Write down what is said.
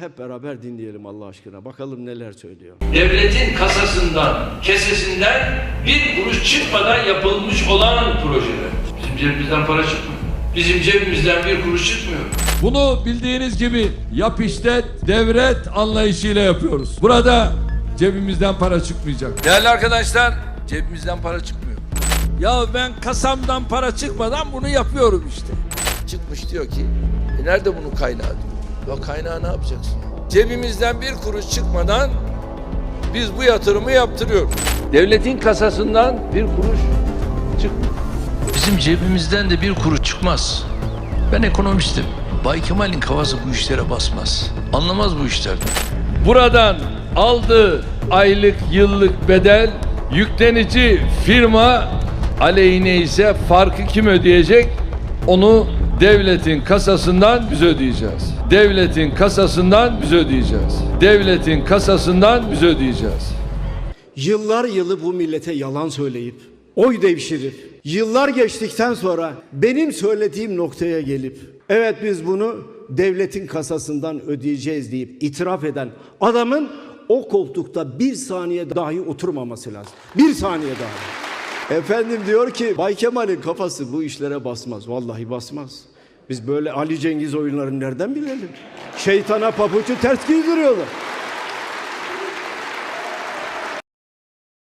Hep beraber dinleyelim Allah aşkına. Bakalım neler söylüyor. devletin kasasından, kesesinden bir kuruş çıkmadan yapılmış olan projeler. Bizim cebimizden para çıkmıyor. Bizim cebimizden bir kuruş çıkmıyor. Bunu bildiğiniz gibi yap işlet, devret anlayışıyla yapıyoruz. Burada cebimizden para çıkmayacak. Değerli arkadaşlar, cebimizden para çıkmıyor. Ya ben kasamdan para çıkmadan bunu yapıyorum işte. Çıkmış diyor ki, e nerede bunun kaynağı diyor. Ya kaynağı ne yapacaksın? Cebimizden bir kuruş çıkmadan biz bu yatırımı yaptırıyoruz. Devletin kasasından bir kuruş çıkmıyor. Bizim cebimizden de bir kuruş çıkmaz. Ben ekonomistim. Bay Kemal'in kafası bu işlere basmaz. Anlamaz bu işlerden. Buradan aldığı aylık yıllık bedel yüklenici firma aleyhine ise farkı kim ödeyecek? Onu devletin kasasından biz ödeyeceğiz. Devletin kasasından biz ödeyeceğiz. Devletin kasasından biz ödeyeceğiz. Yıllar yılı bu millete yalan söyleyip, oy devşirip, yıllar geçtikten sonra benim söylediğim noktaya gelip, evet biz bunu devletin kasasından ödeyeceğiz deyip itiraf eden adamın o koltukta bir saniye dahi oturmaması lazım. Bir saniye dahi. Efendim diyor ki Bay Kemal'in kafası bu işlere basmaz. Vallahi basmaz. Biz böyle Ali Cengiz oyunlarını nereden bilelim? Şeytana pabucu ters giydiriyorlar.